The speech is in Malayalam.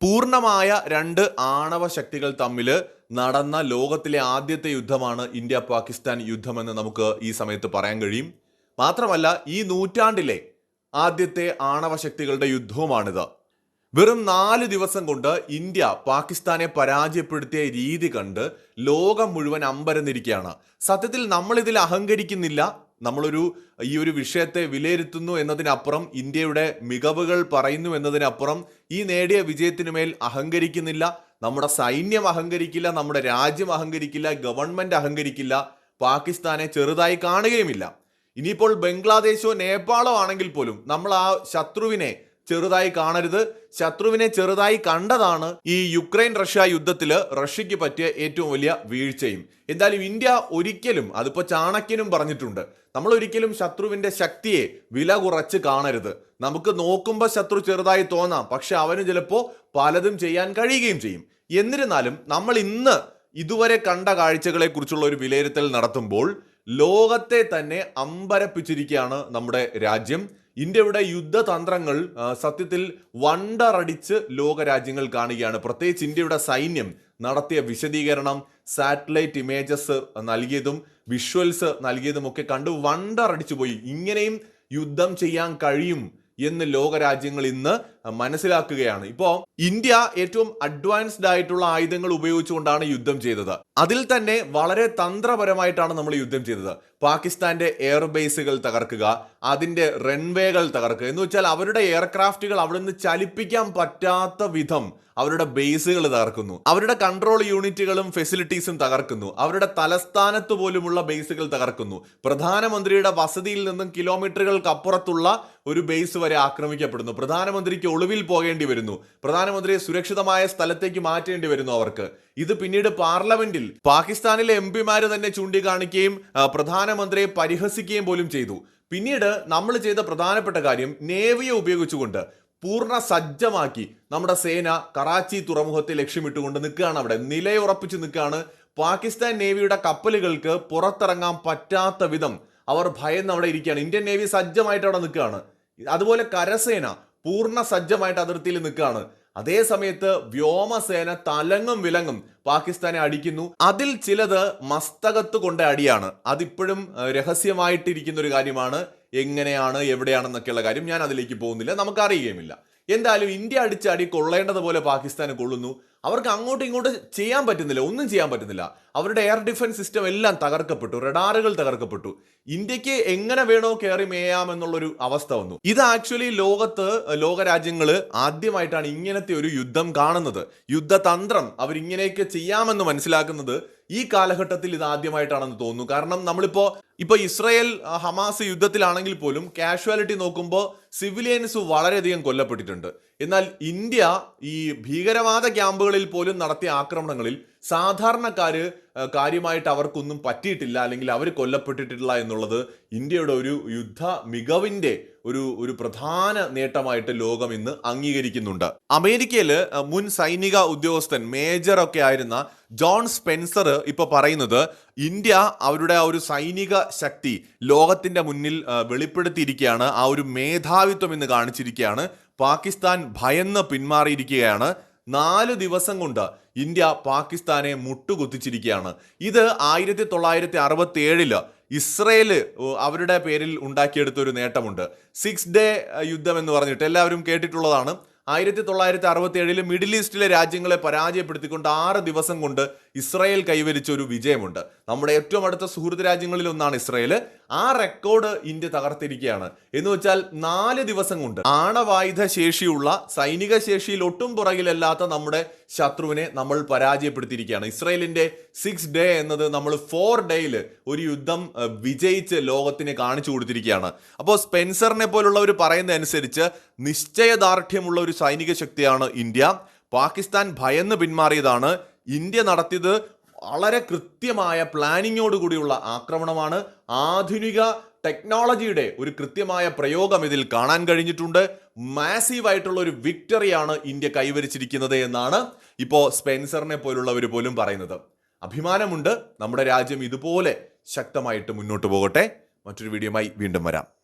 പൂർണമായ രണ്ട് ആണവ ശക്തികൾ തമ്മിൽ നടന്ന ലോകത്തിലെ ആദ്യത്തെ യുദ്ധമാണ് ഇന്ത്യ പാകിസ്ഥാൻ യുദ്ധമെന്ന് നമുക്ക് ഈ സമയത്ത് പറയാൻ കഴിയും. മാത്രമല്ല ഈ നൂറ്റാണ്ടിലെ ആദ്യത്തെ ആണവ ശക്തികളുടെ യുദ്ധവുമാണിത്. വെറും നാല് ദിവസം കൊണ്ട് ഇന്ത്യ പാകിസ്ഥാനെ പരാജയപ്പെടുത്തിയ രീതി കണ്ട് ലോകം മുഴുവൻ അമ്പരന്നിരിക്കുകയാണ്. സത്യത്തിൽ നമ്മൾ ഇതിൽ അഹങ്കരിക്കുന്നില്ല നമ്മളൊരു ഈ ഒരു വിഷയത്തെ വിലയിരുത്തുന്നു എന്നതിനപ്പുറം ഇന്ത്യയുടെ മികവുകൾ പറയുന്നു എന്നതിനപ്പുറം ഈ നേടിയ വിജയത്തിനുമേൽ അഹങ്കരിക്കുന്നില്ല. നമ്മുടെ സൈന്യം അഹങ്കരിക്കില്ല നമ്മുടെ രാജ്യം അഹങ്കരിക്കില്ല ഗവൺമെന്റ് അഹങ്കരിക്കില്ല പാകിസ്ഥാനെ ചെറുതായി കാണുകയുമില്ല. ഇനിയിപ്പോൾ ബംഗ്ലാദേശോ നേപ്പാളോ ആണെങ്കിൽ പോലും നമ്മൾ ആ ശത്രുവിനെ ചെറുതായി കാണരുത്. ശത്രുവിനെ ചെറുതായി കണ്ടതാണ് ഈ യുക്രൈൻ റഷ്യ യുദ്ധത്തിൽ റഷ്യക്ക് പറ്റിയ ഏറ്റവും വലിയ വീഴ്ചയും. എന്തായാലും ഇന്ത്യ ഒരിക്കലും അതിപ്പോ ചാണക്യനും പറഞ്ഞിട്ടുണ്ട്. നമ്മൾ ഒരിക്കലും ശത്രുവിന്റെ ശക്തിയെ വില കുറച്ച് കാണരുത്. നമുക്ക് നോക്കുമ്പോൾ ശത്രു ചെറുതായി തോന്നാം. പക്ഷെ അവന് ചിലപ്പോൾ പലതും ചെയ്യാൻ കഴിയുകയും ചെയ്യും. എന്നിരുന്നാലും നമ്മൾ ഇന്ന് ഇതുവരെ കണ്ട കാഴ്ചകളെ കുറിച്ചുള്ള ഒരു വിലയിരുത്തൽ നടത്തുമ്പോൾ ലോകത്തെ തന്നെ അമ്പരപ്പിച്ചിരിക്കുകയാണ് നമ്മുടെ രാജ്യം. ഇന്ത്യയുടെ യുദ്ധതന്ത്രങ്ങൾ സത്യത്തിൽ വണ്ടറടിച്ച് ലോകരാജ്യങ്ങൾ കാണുകയാണ്. പ്രത്യേകിച്ച് ഇന്ത്യയുടെ സൈന്യം നടത്തിയ വിശദീകരണം സാറ്റലൈറ്റ് ഇമേജസ് നൽകിയതും വിഷ്വൽസ് നൽകിയതും ഒക്കെ കണ്ട് വണ്ടറടിച്ചു പോയി ഇങ്ങനെയും യുദ്ധം ചെയ്യാൻ കഴിയും എന്ന് ലോകരാജ്യങ്ങൾ ഇന്ന് മനസ്സിലാക്കുകയാണ്. ഇപ്പോ ഇന്ത്യ ഏറ്റവും അഡ്വാൻസ്ഡ് ആയിട്ടുള്ള ആയുധങ്ങൾ ഉപയോഗിച്ചുകൊണ്ടാണ് യുദ്ധം ചെയ്തത്. അതിൽ തന്നെ വളരെ തന്ത്രപരമായിട്ടാണ് നമ്മൾ യുദ്ധം ചെയ്തത്. പാകിസ്ഥാന്റെ എയർബേസുകൾ തകർക്കുക അതിന്റെ റൺവേകൾ തകർക്കുക. എന്ന് വെച്ചാൽ അവരുടെ എയർക്രാഫ്റ്റുകൾ അവിടെ നിന്ന് ചലിപ്പിക്കാൻ പറ്റാത്ത വിധം അവരുടെ ബേസുകൾ തകർക്കുന്നു. അവരുടെ കൺട്രോൾ യൂണിറ്റുകളും ഫെസിലിറ്റീസും തകർക്കുന്നു. അവരുടെ തലസ്ഥാനത്ത് പോലുമുള്ള ബേസുകൾ തകർക്കുന്നു. പ്രധാനമന്ത്രിയുടെ വസതിയിൽ നിന്നും കിലോമീറ്ററുകൾക്ക് അപ്പുറത്തുള്ള ഒരു ബേസ് വരെ ആക്രമിക്കപ്പെടുന്നു. പ്രധാനമന്ത്രിക്ക് ഒളിവിൽ പോകേണ്ടി വരുന്നു. പ്രധാനമന്ത്രിയെ സുരക്ഷിതമായ സ്ഥലത്തേക്ക് മാറ്റേണ്ടി വരുന്നു അവർക്ക്. ഇത് പിന്നീട് പാർലമെന്റിൽ പാകിസ്ഥാനിലെ എം പിമാര് തന്നെ ചൂണ്ടിക്കാണിക്കുകയും പ്രധാനമന്ത്രിയെ പരിഹസിക്കുകയും പോലും ചെയ്തു. പിന്നീട് നമ്മൾ ചെയ്ത പ്രധാനപ്പെട്ട കാര്യം നേവിയെ ഉപയോഗിച്ചുകൊണ്ട് പൂർണ സജ്ജമാക്കി നമ്മുടെ സേന കറാച്ചി തുറമുഖത്തെ ലക്ഷ്യമിട്ടുകൊണ്ട് നിൽക്കുകയാണ് അവിടെ. നിലയുറപ്പിച്ച് നിൽക്കുകയാണ്. പാകിസ്ഥാൻ നേവിയുടെ കപ്പലുകൾക്ക് പുറത്തിറങ്ങാൻ പറ്റാത്ത വിധം അവർ ഭയന്ന് അവിടെ ഇരിക്കുകയാണ്. ഇന്ത്യൻ നേവി സജ്ജമായിട്ട് അവിടെ നിൽക്കുകയാണ്. അതുപോലെ കരസേന പൂർണ സജ്ജമായിട്ട് അതിർത്തിയിൽ നിൽക്കുകയാണ്. അതേ സമയത്ത് വ്യോമസേന തലങ്ങും വിലങ്ങും പാകിസ്ഥാനെ അടിക്കുന്നു. അതിൽ ചിലത് മസ്തകത്ത് കൊണ്ട് അടിയാണ്. അതിപ്പോഴും രഹസ്യമായിട്ടിരിക്കുന്ന ഒരു കാര്യമാണ്. എങ്ങനെയാണ് എവിടെയാണെന്നൊക്കെയുള്ള കാര്യം ഞാൻ അതിലേക്ക് പോകുന്നില്ല. നമുക്ക് അറിയുകയുമില്ല എന്തായാലും ഇന്ത്യ അടിച്ച അടി കൊള്ളേണ്ടതുപോലെ പാകിസ്ഥാന് കൊള്ളുന്നു. അവർക്ക് അങ്ങോട്ടും ഇങ്ങോട്ടും ചെയ്യാൻ പറ്റുന്നില്ല ഒന്നും ചെയ്യാൻ പറ്റുന്നില്ല. അവരുടെ എയർ ഡിഫൻസ് സിസ്റ്റം എല്ലാം തകർക്കപ്പെട്ടു റഡാറുകൾ തകർക്കപ്പെട്ടു. ഇന്ത്യയ്ക്ക് എങ്ങനെ വേണോ കയറി മേയാം എന്നുള്ളൊരു അവസ്ഥ വന്നു. ഇത് ആക്ച്വലി ലോകത്ത് ലോകരാജ്യങ്ങൾ ആദ്യമായിട്ടാണ് ഇങ്ങനത്തെ ഒരു യുദ്ധം കാണുന്നത്. യുദ്ധതന്ത്രം അവരിങ്ങനെയൊക്കെ ചെയ്യാമെന്ന് മനസ്സിലാക്കുന്നത് ഈ കാലഘട്ടത്തിൽ ഇത് ആദ്യമായിട്ടാണെന്ന് തോന്നുന്നു. കാരണം നമ്മളിപ്പോൾ ഇപ്പൊ ഇസ്രയേൽ ഹമാസ് യുദ്ധത്തിലാണെങ്കിൽ പോലും കാഷ്വാലിറ്റി നോക്കുമ്പോൾ സിവിലിയൻസ് വളരെയധികം കൊല്ലപ്പെട്ടിട്ടുണ്ട്. എന്നാൽ ഇന്ത്യ ഈ ഭീകരവാദ ക്യാമ്പുകളിൽ പോലും നടത്തിയ ആക്രമണങ്ങളിൽ സാധാരണക്കാര് കാര്യമായിട്ട് അവർക്കൊന്നും പറ്റിയിട്ടില്ല അല്ലെങ്കിൽ അവർ കൊല്ലപ്പെട്ടിട്ടില്ല എന്നുള്ളത് ഇന്ത്യയുടെ ഒരു യുദ്ധ മികവിന്റെ ഒരു ഒരു പ്രധാന നേട്ടമായിട്ട് ലോകം ഇന്ന് അംഗീകരിക്കുന്നുണ്ട്. അമേരിക്കയിൽ മുൻ സൈനിക ഉദ്യോഗസ്ഥൻ മേജർ ഒക്കെ ആയിരുന്ന ജോൺ സ്പെൻസർ ഇപ്പൊ പറയുന്നത് ഇന്ത്യ അവരുടെ ആ ഒരു സൈനിക ശക്തി ലോകത്തിന്റെ മുന്നിൽ വെളിപ്പെടുത്തിയിരിക്കുകയാണ് ആ ഒരു മേധാവിത്വം എന്ന് കാണിച്ചിരിക്കുകയാണ്. പാകിസ്ഥാൻ ഭയന്ന് പിന്മാറിയിരിക്കുകയാണ്. നാല് ദിവസം കൊണ്ട് ഇന്ത്യ പാകിസ്ഥാനെ മുട്ടുകുത്തിച്ചിരിക്കുകയാണ്. ഇത് ആയിരത്തി തൊള്ളായിരത്തി അറുപത്തി ഏഴിൽ ഇസ്രയേൽ അവരുടെ പേരിൽ ഉണ്ടാക്കിയെടുത്ത ഒരു നേട്ടമുണ്ട് സിക്സ് ഡേ യുദ്ധം എന്ന് പറഞ്ഞിട്ട് എല്ലാവരും കേട്ടിട്ടുള്ളതാണ്. ആയിരത്തി തൊള്ളായിരത്തി അറുപത്തി ഏഴിൽ മിഡിൽ ഈസ്റ്റിലെ രാജ്യങ്ങളെ പരാജയപ്പെടുത്തിക്കൊണ്ട് ആറ് ദിവസം കൊണ്ട് ഇസ്രായേൽ കൈവരിച്ച ഒരു വിജയമുണ്ട്. നമ്മുടെ ഏറ്റവും അടുത്ത സുഹൃത്ത് രാജ്യങ്ങളിൽ ഒന്നാണ് ഇസ്രായേൽ ആ റെക്കോർഡ് ഇന്ത്യ തകർത്തിരിക്കുകയാണ്. എന്ന് വെച്ചാൽ നാല് ദിവസം കൊണ്ട് ആണവായുധ ശേഷിയുള്ള സൈനിക ശേഷിയിൽ ഒട്ടും പുറകിലല്ലാത്ത നമ്മുടെ ശത്രുവിനെ നമ്മൾ പരാജയപ്പെടുത്തിയിരിക്കുകയാണ്. ഇസ്രയേലിന്റെ സിക്സ് ഡേ എന്നത് നമ്മൾ ഫോർ ഡേയിൽ ഒരു യുദ്ധം വിജയിച്ച് ലോകത്തിന് കാണിച്ചു കൊടുത്തിരിക്കുകയാണ്. അപ്പോൾ സ്പെൻസറിനെ പോലുള്ളവർ പറയുന്ന അനുസരിച്ച് നിശ്ചയദാർഢ്യമുള്ള ഒരു സൈനിക ശക്തിയാണ് ഇന്ത്യ. പാകിസ്ഥാൻ ഭയന്ന് പിന്മാറിയതാണ്. ഇന്ത്യ നടത്തിയത് വളരെ കൃത്യമായ പ്ലാനിങ്ങോട് കൂടിയുള്ള ആക്രമണമാണ് ആധുനിക ടെക്നോളജിയുടെ ഒരു കൃത്യമായ പ്രയോഗം ഇതിൽ കാണാൻ കഴിഞ്ഞിട്ടുണ്ട്. മാസീവ് ആയിട്ടുള്ള ഒരു വിക്ടറിയാണ് ഇന്ത്യ കൈവരിച്ചിരിക്കുന്നത് എന്നാണ് ഇപ്പോൾ സ്പെൻസറിനെ പോലുള്ളവർ പോലും പറയുന്നത്. അഭിമാനമുണ്ട് നമ്മുടെ രാജ്യം ഇതുപോലെ ശക്തമായിട്ട് മുന്നോട്ട് പോകട്ടെ. മറ്റൊരു വീഡിയോയുമായി വീണ്ടും വരാം.